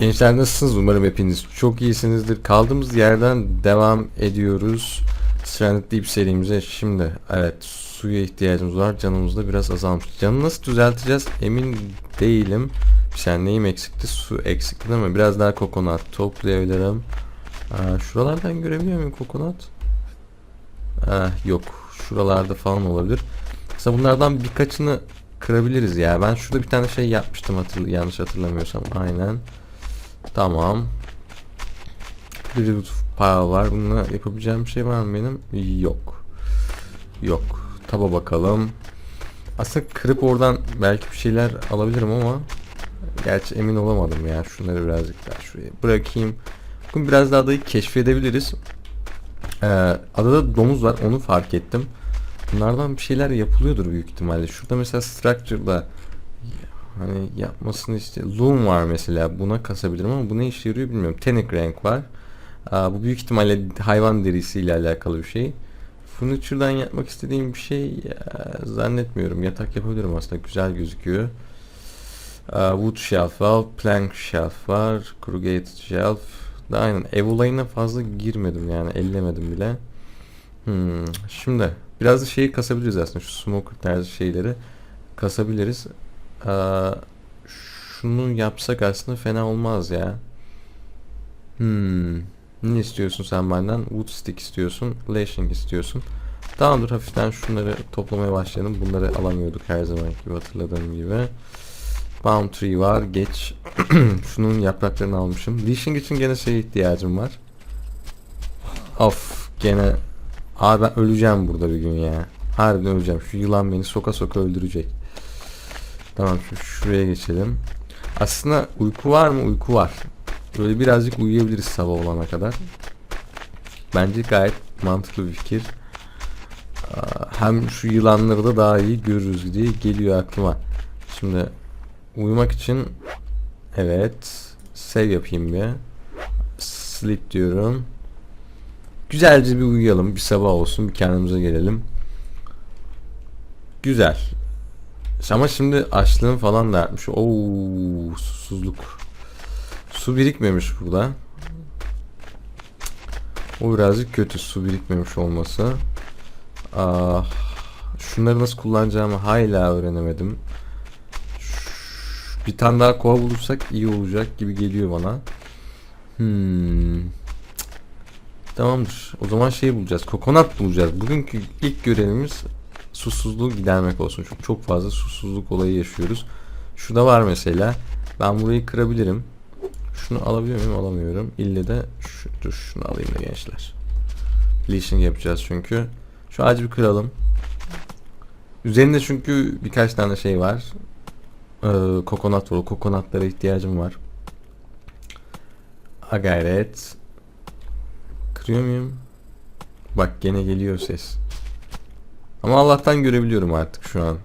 Gençler nasılsınız? Umarım hepiniz çok iyisinizdir. Kaldığımız yerden devam ediyoruz. Stranded Deep serimize şimdi evet suya ihtiyacımız var. Canımız da biraz azalmış. Canı nasıl düzelteceğiz emin değilim. Saniye neyim eksikti? Su eksikti değil mi? Biraz daha kokonat toplayabilirim. Aa, şuralardan görebiliyor muyum kokonat? Yok. Şuralarda falan olabilir. Mesela bunlardan birkaçını kırabiliriz ya. Ben şurada bir tane şey yapmıştım hatırl yanlış hatırlamıyorsam. Aynen. Tamam. De pile var. Bununla yapabileceğim şey var mı benim? Yok. Yok. Taba bakalım. Aslında kırıp oradan belki bir şeyler alabilirim ama gerçi emin olamadım ya. Şunları birazcık daha şuraya bırakayım. Bugün biraz daha adayı keşfedebiliriz. Ee, adada domuz var. Onu fark ettim. Bunlardan bir şeyler yapılıyordur büyük ihtimalle. Şurada mesela structure'da hani yapmasını işte loom var mesela buna kasabilirim ama bu ne işe yarıyor bilmiyorum. Tenik renk var. Aa, bu büyük ihtimalle hayvan derisiyle alakalı bir şey. Furniture'dan yapmak istediğim bir şey ya, zannetmiyorum. Yatak yapabilirim aslında güzel gözüküyor. Aa, wood shelf var, plank shelf var, corrugated shelf. Da aynen ev olayına fazla girmedim yani ellemedim bile. Hmm, şimdi biraz da şeyi kasabiliriz aslında şu smoker tarzı şeyleri kasabiliriz. Aa, şunu yapsak aslında fena olmaz ya. Hmm. Ne istiyorsun sen benden? Wood stick istiyorsun. Lashing istiyorsun. Tamamdır hafiften şunları toplamaya başlayalım. Bunları alamıyorduk her zaman gibi hatırladığım gibi. Palm tree var. Geç. Şunun yapraklarını almışım. Lashing için gene şeye ihtiyacım var. Of gene Abi ben öleceğim burada bir gün ya. Harbiden öleceğim. Şu yılan beni soka soka öldürecek. Tamam şu şuraya geçelim. Aslında uyku var mı? Uyku var. Böyle birazcık uyuyabiliriz sabah olana kadar. Bence gayet mantıklı bir fikir. Hem şu yılanları da daha iyi görürüz diye geliyor aklıma. Şimdi uyumak için evet save yapayım bir. Sleep diyorum. Güzelce bir uyuyalım. Bir sabah olsun. Bir kendimize gelelim. Güzel. Ama şimdi açlığım falan da artmış. Oo, susuzluk. Su birikmemiş burada. O birazcık kötü su birikmemiş olması. Ah, şunları nasıl kullanacağımı hala öğrenemedim. Bir tane daha kova bulursak iyi olacak gibi geliyor bana. Hmm. Tamamdır. O zaman şey bulacağız. Kokonat bulacağız. Bugünkü ilk görevimiz susuzluğu gidermek olsun. Çünkü çok fazla susuzluk olayı yaşıyoruz. Şurada var mesela. Ben burayı kırabilirim. Şunu alabiliyor muyum? Alamıyorum. İlle de şu, dur şunu alayım da gençler. Leashing yapacağız çünkü. Şu ağacı bir kıralım. Üzerinde çünkü birkaç tane şey var. Ee, kokonat var. Kokonatlara ihtiyacım var. Ha gayret. Kırıyor muyum? Bak gene geliyor ses. Ama Allah'tan görebiliyorum artık şu an.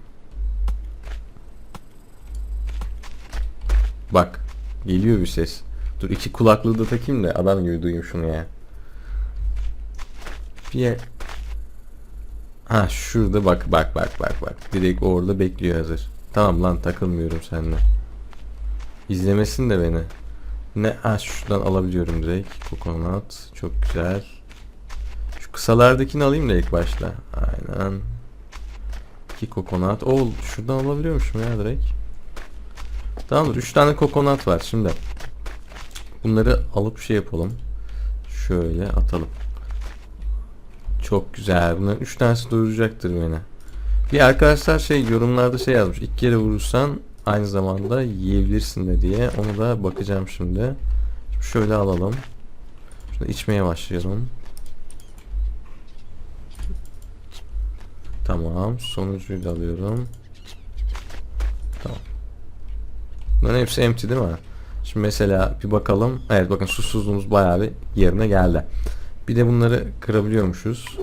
Bak. Geliyor bir ses. Dur iki kulaklığı da takayım da adam gibi duyayım şunu ya. Bir yer... Ha şurada bak bak bak bak bak. Direkt orada bekliyor hazır. Tamam lan takılmıyorum seninle. İzlemesin de beni. Ne? Ha şuradan alabiliyorum direkt. Kokonat. Çok güzel. Kısalardakini alayım da ilk başta. Aynen. İki kokonat. Oo şuradan alabiliyormuşum ya direkt. Tamamdır. Üç tane kokonat var şimdi. Bunları alıp şey yapalım. Şöyle atalım. Çok güzel. Bunların üç tanesi doyuracaktır beni. Bir arkadaşlar şey yorumlarda şey yazmış. İlk kere vurursan aynı zamanda yiyebilirsin de diye. Onu da bakacağım şimdi. Şöyle alalım. Şunu içmeye başlayalım. Tamam. Sonuncuyu da alıyorum. Tamam. Bunların hepsi empty değil mi? Şimdi mesela bir bakalım. Evet bakın susuzluğumuz bayağı bir yerine geldi. Bir de bunları kırabiliyormuşuz.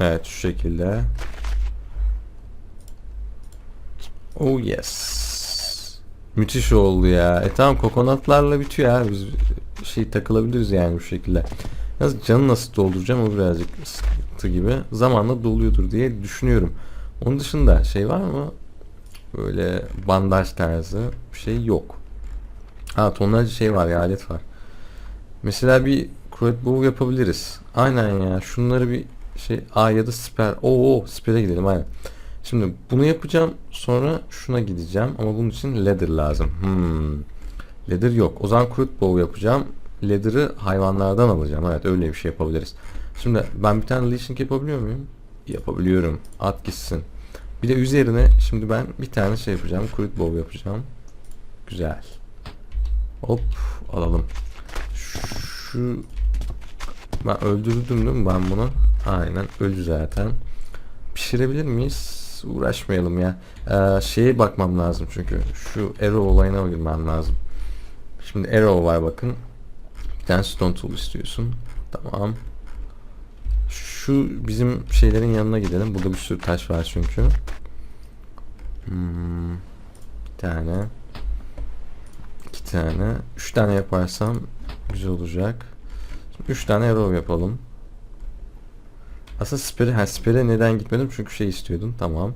Evet şu şekilde. Oh yes. Müthiş oldu ya. E tamam kokonatlarla bitiyor ya. Biz şey takılabiliriz yani bu şekilde. Yalnız canı nasıl dolduracağım o birazcık sıkıntı gibi. Zamanla doluyordur diye düşünüyorum. Onun dışında şey var mı? Böyle bandaj tarzı bir şey yok. Ha tonlarca şey var ya alet var. Mesela bir Croat Bow yapabiliriz. Aynen ya. Şunları bir şey A ya da Sper. Oo, Sper'e gidelim aynen. Şimdi bunu yapacağım. Sonra şuna gideceğim. Ama bunun için leather lazım. Hmm. Leather yok. O zaman Croat Bow yapacağım. Leather'ı hayvanlardan alacağım. Evet öyle bir şey yapabiliriz. Şimdi ben bir tane leashing yapabiliyor muyum? Yapabiliyorum. At gitsin. Bir de üzerine şimdi ben bir tane şey yapacağım. Croat Bow yapacağım. Güzel. Hop alalım. Şu ben öldürdüm değil mi ben bunu? Aynen öldü zaten. Pişirebilir miyiz? Uğraşmayalım ya. Ee, şeye bakmam lazım çünkü. Şu arrow olayına girmem lazım. Şimdi arrow var bakın. Tane stone tool istiyorsun. Tamam. Şu bizim şeylerin yanına gidelim. Burada bir sürü taş var çünkü. Hmm, bir tane. iki tane. Üç tane yaparsam güzel olacak. Şimdi üç tane arrow yapalım. Aslında spere, ha spere neden gitmedim? Çünkü şey istiyordum. Tamam.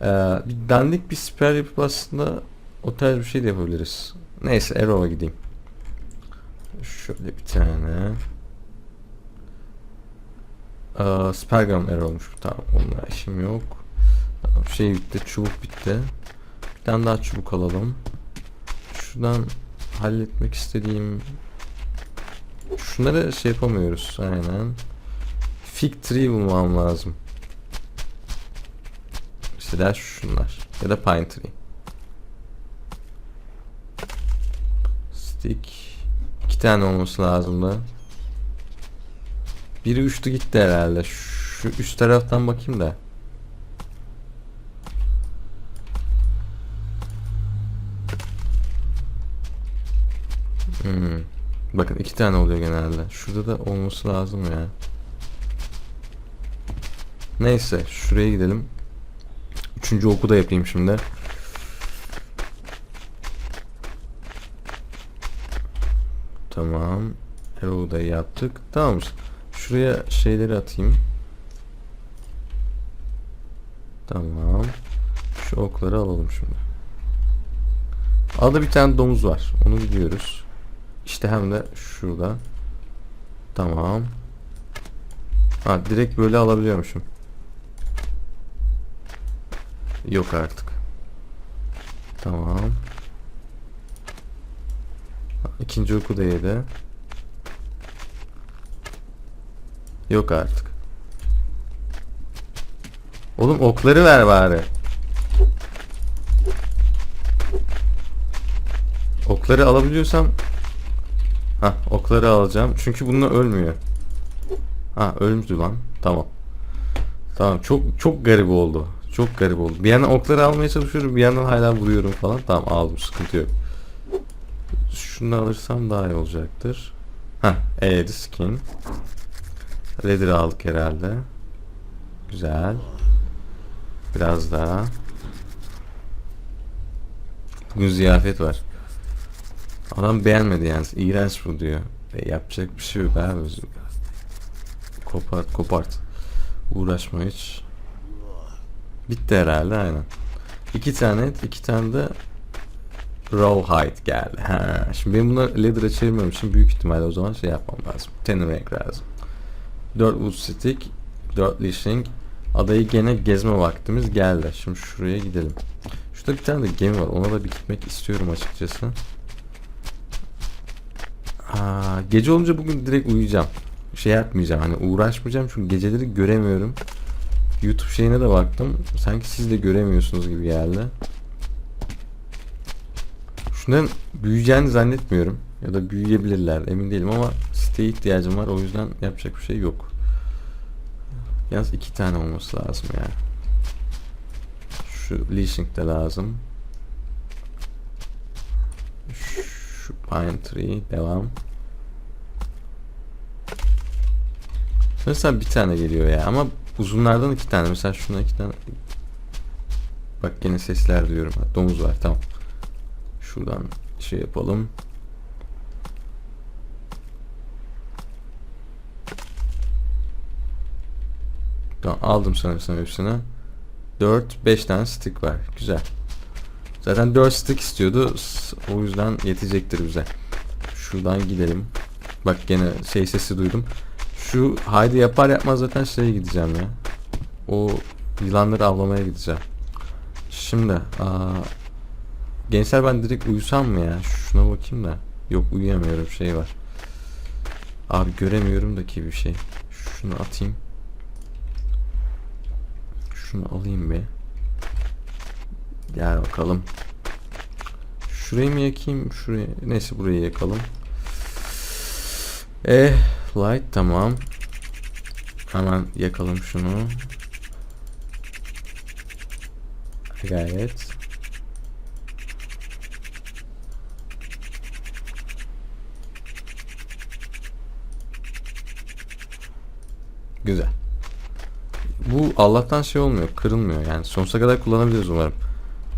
Ee, bir dandik bir siper yapıp aslında o tarz bir şey de yapabiliriz. Neyse arrow'a gideyim. Şöyle bir tane. Ee, Spergam arrow'muş. Tamam onunla işim yok. Tamam, şey bitti. Çubuk bitti. Bir tane daha çubuk alalım. Şuradan halletmek istediğim Şunları şey yapamıyoruz aynen. Fig tree bulmam lazım. Mesela şunlar. Ya da pine tree. Stick. İki tane olması lazım da. Biri uçtu gitti herhalde. Şu üst taraftan bakayım da. Hmm. Bakın iki tane oluyor genelde. Şurada da olması lazım ya. Neyse şuraya gidelim. Üçüncü oku da yapayım şimdi. Tamam. Arrow'u da yaptık. Tamam. Şuraya şeyleri atayım. Tamam. Şu okları alalım şimdi. Alda bir tane domuz var. Onu biliyoruz. İşte hem de şurada. Tamam. Ha direkt böyle alabiliyormuşum. Yok artık. Tamam. İkinci oku da yedi. Yok artık. Oğlum okları ver bari. Okları alabiliyorsam Ha okları alacağım. Çünkü bununla ölmüyor. Ha ölmüştü lan. Tamam. Tamam çok çok garip oldu. Çok garip oldu. Bir yandan okları almaya çalışıyorum. Bir yandan hala vuruyorum falan. Tamam aldım sıkıntı yok. Şunu alırsam daha iyi olacaktır. Ha, evet skin. Leather aldık herhalde. Güzel. Biraz daha. Bugün ziyafet var. Adam beğenmedi yani. İğrenç bu diyor. E, yapacak bir şey yok abi. Kopart kopart. Uğraşma hiç. Bitti herhalde aynen. İki tane et, iki tane de Rawhide geldi. Ha, şimdi benim bunları leather'a çevirmem için büyük ihtimalle o zaman şey yapmam lazım. Ten lazım. 4 wood stick, 4 leashing. Adayı gene gezme vaktimiz geldi. Şimdi şuraya gidelim. Şurada bir tane de gemi var. Ona da bir gitmek istiyorum açıkçası. Aa, gece olunca bugün direkt uyuyacağım. Şey yapmayacağım hani uğraşmayacağım çünkü geceleri göremiyorum. YouTube şeyine de baktım. Sanki siz de göremiyorsunuz gibi geldi. Şundan büyüyeceğini zannetmiyorum. Ya da büyüyebilirler emin değilim ama siteye ihtiyacım var. O yüzden yapacak bir şey yok. Yalnız iki tane olması lazım ya. Şu leashing de lazım. Şu pine tree devam. Sanırsam bir tane geliyor ya ama uzunlardan iki tane. Mesela şuna iki tane. Bak yine sesler duyuyorum. Ha, Domuz var tamam. Şuradan şey yapalım. Tamam aldım sanırsam hepsini. 4 5 tane stick var. Güzel. Zaten 4 stick istiyordu. O yüzden yetecektir bize. Şuradan gidelim. Bak gene şey sesi duydum. Şu haydi yapar yapmaz zaten şeye gideceğim ya. O yılanları avlamaya gideceğim. Şimdi aa, gençler ben direkt uyusam mı ya? Şuna bakayım da. Yok uyuyamıyorum şey var. Abi göremiyorum da ki bir şey. Şunu atayım. Şunu alayım bir. Gel bakalım. Şurayı mı yakayım? Şurayı. Neyse burayı yakalım. Eh, light tamam. Hemen yakalım şunu. Gayet. Güzel. Bu Allah'tan şey olmuyor, kırılmıyor yani. Sonsuza kadar kullanabiliriz umarım.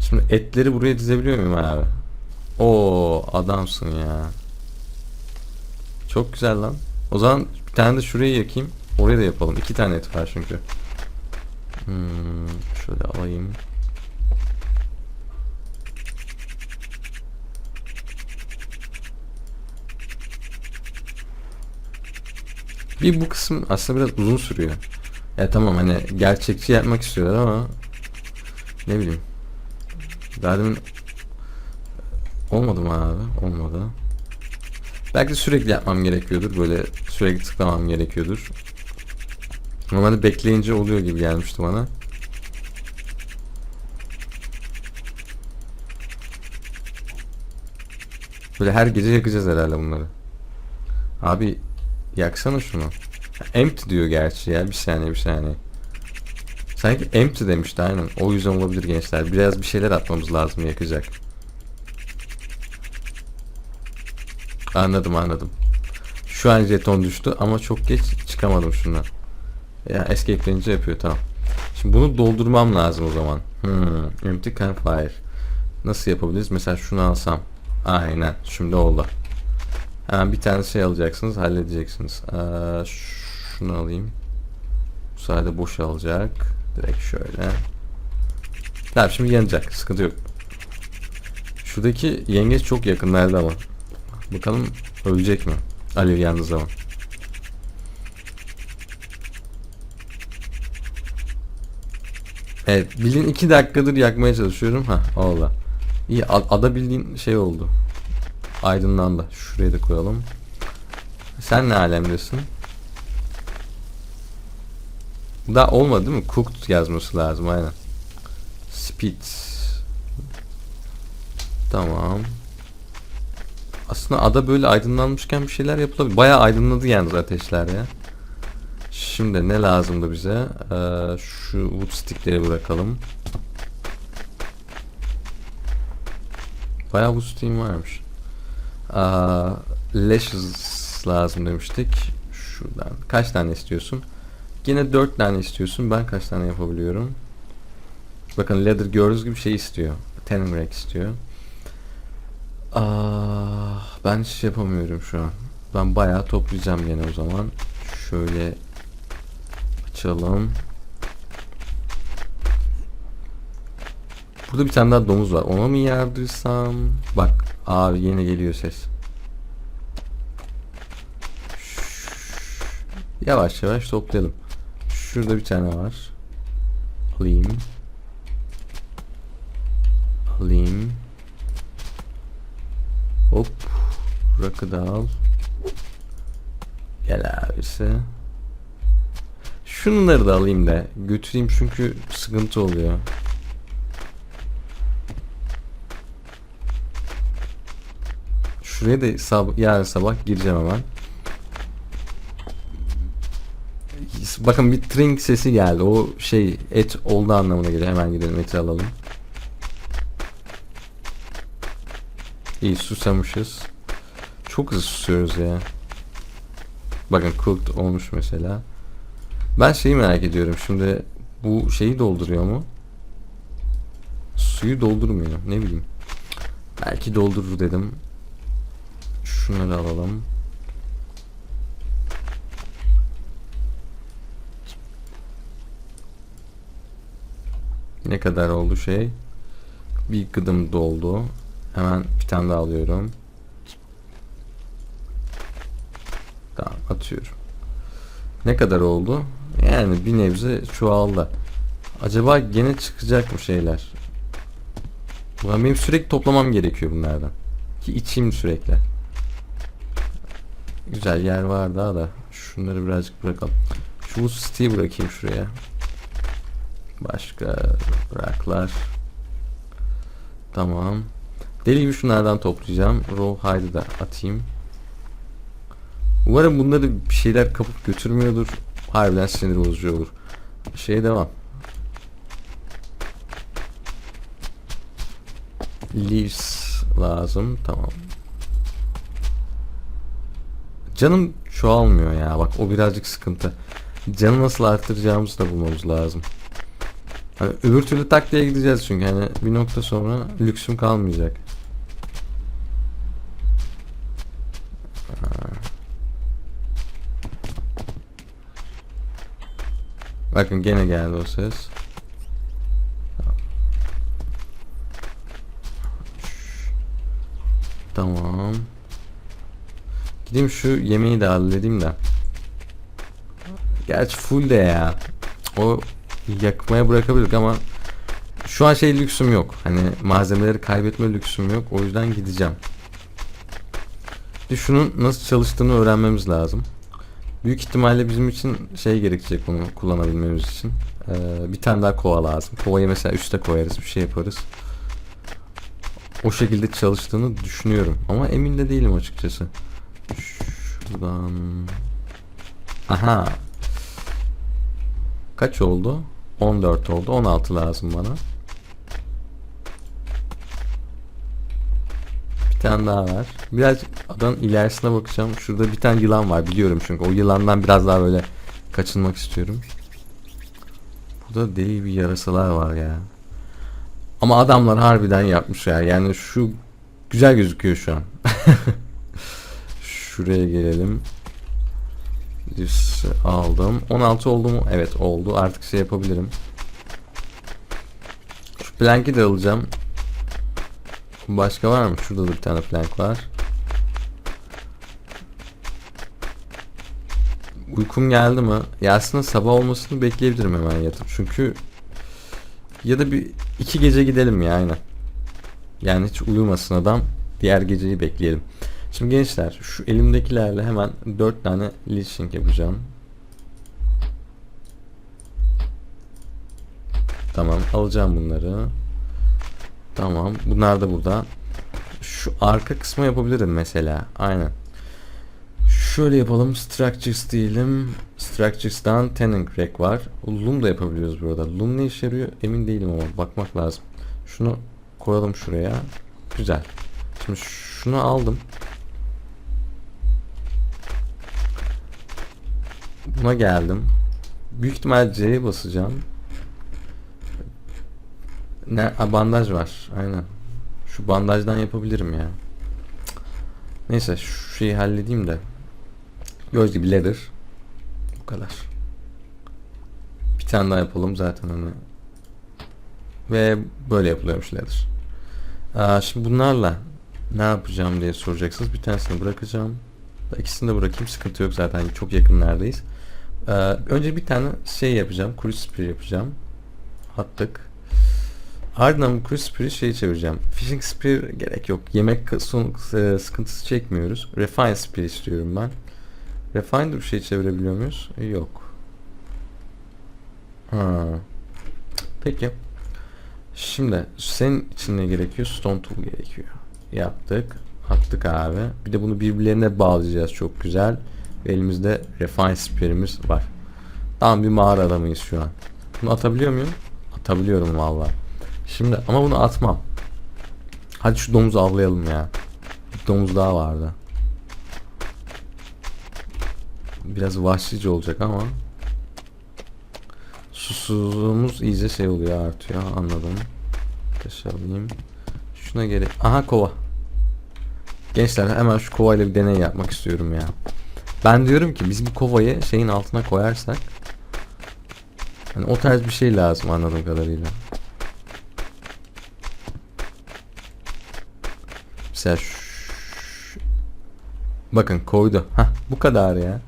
Şimdi etleri buraya dizebiliyor muyum abi? Oo adamsın ya. Çok güzel lan. O zaman bir tane de şurayı yakayım. Oraya da yapalım. İki tane et var çünkü. Hmm, şöyle alayım. Bir bu kısım aslında biraz uzun sürüyor. Ya tamam hani gerçekçi yapmak istiyorlar ama ne bileyim. Daha demin olmadı mı abi? Olmadı. Belki sürekli yapmam gerekiyordur. Böyle sürekli tıklamam gerekiyordur. Normalde bekleyince oluyor gibi gelmişti bana. Böyle her gece yakacağız herhalde bunları. Abi yaksana şunu. Empty diyor gerçi ya. Bir saniye bir saniye. Sanki empty demişti aynen. O yüzden olabilir gençler. Biraz bir şeyler atmamız lazım yakacak. Anladım anladım. Şu an jeton düştü ama çok geç çıkamadım şundan. Ya escape deyince yapıyor tamam. Şimdi bunu doldurmam lazım o zaman. Hmm, empty campfire. Nasıl yapabiliriz? Mesela şunu alsam. Aynen. Şimdi oldu. Hemen bir tane şey alacaksınız, halledeceksiniz. Şunu alayım. Bu sayede boşalacak. Direkt şöyle. Tamam şimdi yanacak. Sıkıntı yok. Şuradaki yengeç çok yakınlarda ama. Bakalım ölecek mi? Alev yandığı zaman. Evet bildiğin iki dakikadır yakmaya çalışıyorum. Ha oldu. İyi ada bildiğin şey oldu. Aydınlandı. Şuraya da koyalım. Sen ne alemdesin? Daha olmadı değil mi? Cooked yazması lazım aynen. Speed. Tamam. Aslında ada böyle aydınlanmışken bir şeyler yapılabilir. Bayağı aydınladı yalnız ateşler ya. Şimdi ne lazımdı bize? Ee, şu wood stickleri bırakalım. Bayağı wood stick'im varmış. Aa, lashes lazım demiştik. Şuradan. Kaç tane istiyorsun? Yine 4 tane istiyorsun. Ben kaç tane yapabiliyorum? Bakın leather gördüğünüz gibi şey istiyor. Tanning rack istiyor. Aa, ben hiç yapamıyorum şu an. Ben bayağı toplayacağım gene o zaman. Şöyle açalım. Burada bir tane daha domuz var. Ona mı yardırsam? Bak abi yine geliyor ses. Yavaş yavaş toplayalım. Şurada bir tane var. Alayım. Alayım. Hop. Rakı da al. Gel abisi. Şunları da alayım da götüreyim çünkü sıkıntı oluyor. Şuraya da sab yarın sabah gireceğim hemen. Bakın bir trink sesi geldi. O şey et oldu anlamına geliyor. Hemen gidelim eti alalım. İyi susamışız. Çok hızlı susuyoruz ya. Bakın cooked olmuş mesela. Ben şeyi merak ediyorum. Şimdi bu şeyi dolduruyor mu? Suyu doldurmuyor. Ne bileyim. Belki doldurur dedim. Şunları alalım. Ne kadar oldu şey? bir gıdım doldu. Hemen bir tane daha alıyorum. Tamam atıyorum. Ne kadar oldu? Yani bir nebze çoğaldı. Acaba gene çıkacak mı şeyler? Ulan benim sürekli toplamam gerekiyor bunlardan. Ki içeyim sürekli. Güzel yer var daha da. Şunları birazcık bırakalım. Şu siteyi bırakayım şuraya. Başka bıraklar. Tamam. Deli gibi şunlardan toplayacağım. Raw hide'ı da atayım. Umarım bunları bir şeyler kapıp götürmüyordur. Harbiden sinir bozucu olur. Şeye devam. Leaves lazım. Tamam. Canım çoğalmıyor ya. Bak o birazcık sıkıntı. Canı nasıl arttıracağımızı da bulmamız lazım. Hani öbür türlü tak diye gideceğiz çünkü hani bir nokta sonra lüksüm kalmayacak. Bakın gene geldi o ses. Tamam. Gideyim şu yemeği de halledeyim de. Gerçi full de ya. O yakmaya bırakabilirdik ama şu an şey lüksüm yok. Hani malzemeleri kaybetme lüksüm yok. O yüzden gideceğim. Şimdi şunun nasıl çalıştığını öğrenmemiz lazım. Büyük ihtimalle bizim için şey gerekecek bunu kullanabilmemiz için. Ee, bir tane daha kova lazım. Kovayı mesela üste koyarız bir şey yaparız. O şekilde çalıştığını düşünüyorum. Ama emin de değilim açıkçası. Şuradan... Aha. Kaç oldu? 14 oldu. 16 lazım bana. Bir tane daha var. Birazcık adanın ilerisine bakacağım. Şurada bir tane yılan var biliyorum çünkü. O yılandan biraz daha böyle kaçınmak istiyorum. Burada deli bir yarasalar var ya. Ama adamlar harbiden yapmış ya. Yani şu güzel gözüküyor şu an. Şuraya gelelim. Düz aldım. 16 oldu mu? Evet oldu. Artık şey yapabilirim. Şu plank'i de alacağım. Başka var mı? Şurada da bir tane plank var. Uykum geldi mi? Ya aslında sabah olmasını bekleyebilirim hemen yatıp. Çünkü ya da bir iki gece gidelim ya aynen. Yani hiç uyumasın adam. Diğer geceyi bekleyelim. Şimdi gençler şu elimdekilerle hemen 4 tane leashing yapacağım. Tamam alacağım bunları. Tamam bunlar da burada. Şu arka kısmı yapabilirim mesela. Aynen. Şöyle yapalım. Structures diyelim. Structures'dan Tenon Crack var. Loom da yapabiliyoruz burada. Loom ne işe yarıyor emin değilim ama bakmak lazım. Şunu koyalım şuraya. Güzel. Şimdi şunu aldım. Buna geldim. Büyük ihtimal C'ye basacağım. Ne? A, bandaj var. Aynen. Şu bandajdan yapabilirim ya. Neyse şu şeyi halledeyim de. Göz gibi leather. Bu kadar. Bir tane daha yapalım zaten hani. Ve böyle yapılıyormuş leather. Aa, şimdi bunlarla ne yapacağım diye soracaksınız. Bir tanesini bırakacağım. İkisini de bırakayım. Sıkıntı yok zaten. Çok yakınlardayız. Ee, önce bir tane şey yapacağım. Cruise spray yapacağım. Attık. Ardından cruise spray'i şey çevireceğim. Fishing spear gerek yok. Yemek son, e, sıkıntısı çekmiyoruz. Refine spray istiyorum ben. Refine'da bir şey çevirebiliyor muyuz? Yok. Ha. Peki. Şimdi senin için ne gerekiyor? Stone tool gerekiyor. Yaptık. Attık abi. Bir de bunu birbirlerine bağlayacağız çok güzel. Ve elimizde refine spear'imiz var. Tam bir mağara adamıyız şu an. Bunu atabiliyor muyum? Atabiliyorum vallahi. Şimdi ama bunu atmam. Hadi şu domuzu avlayalım ya. Bir domuz daha vardı. Biraz vahşice olacak ama susuzluğumuz iyice şey oluyor artıyor anladım. Taş alayım. Şuna gerek. Aha kova. Gençler hemen şu kovayla bir deney yapmak istiyorum ya. Ben diyorum ki biz bu kovayı şeyin altına koyarsak hani o tarz bir şey lazım anladığım kadarıyla. Mesela şu... Bakın koydu. Hah bu kadar ya.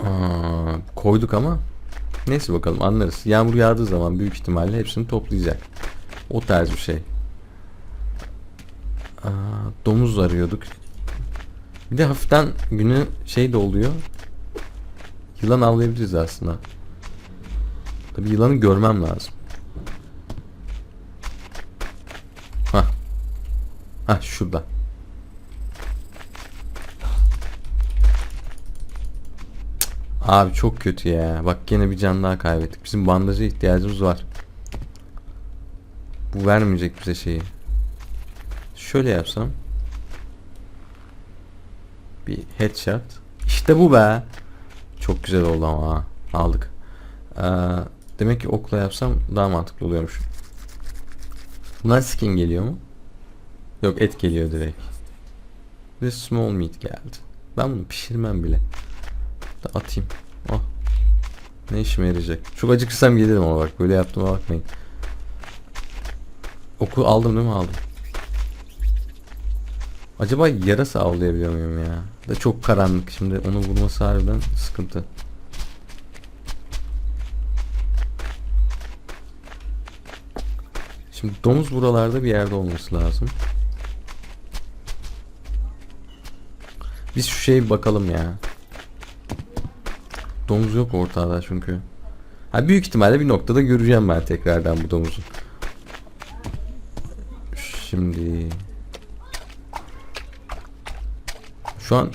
Aa, koyduk ama neyse bakalım anlarız. Yağmur yağdığı zaman büyük ihtimalle hepsini toplayacak. O tarz bir şey. Domuz arıyorduk. Bir de hafiften günü şey de oluyor. Yılan avlayabiliriz aslında. Tabi yılanı görmem lazım. Hah. Hah şurada. Abi çok kötü ya. Bak gene bir can daha kaybettik. Bizim bandaja ihtiyacımız var. Bu vermeyecek bize şeyi. Şöyle yapsam. Bir headshot. İşte bu be. Çok güzel oldu ama ha. Aldık. Ee, demek ki okla yapsam daha mantıklı oluyormuş. Bunlar skin geliyor mu? Yok et geliyor direkt. Ve small meat geldi. Ben bunu pişirmem bile. Da atayım. Oh. Ne işime yarayacak? Çok acıkırsam gelirim ama bak böyle yaptığıma bakmayın. Oku aldım değil mi aldım. Acaba yarasa avlayabiliyor muyum ya? Da çok karanlık şimdi onu vurması harbiden sıkıntı. Şimdi domuz buralarda bir yerde olması lazım. Biz şu şeye bakalım ya. Domuz yok ortada çünkü. Ha büyük ihtimalle bir noktada göreceğim ben tekrardan bu domuzu. Şimdi şu an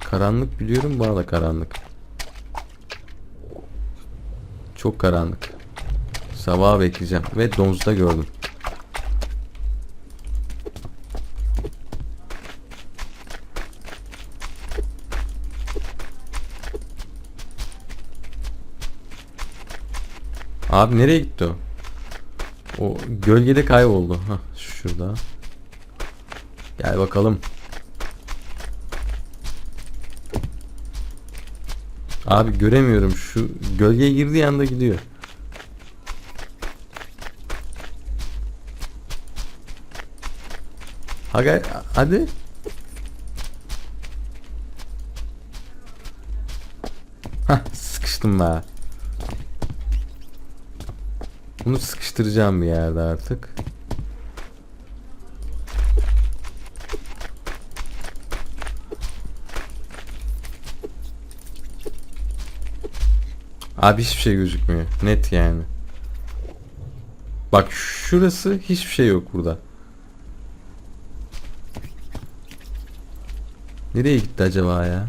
karanlık biliyorum bana da karanlık. Çok karanlık. Sabah bekleyeceğim ve domuzu da gördüm. Abi nereye gitti o? O gölgede kayboldu. Hah şurada. Gel bakalım. Abi göremiyorum şu gölgeye girdiği anda gidiyor. Hadi hadi. Hah sıkıştım be. Bunu sıkıştıracağım bir yerde artık. Abi hiçbir şey gözükmüyor. Net yani. Bak şurası hiçbir şey yok burada. Nereye gitti acaba ya?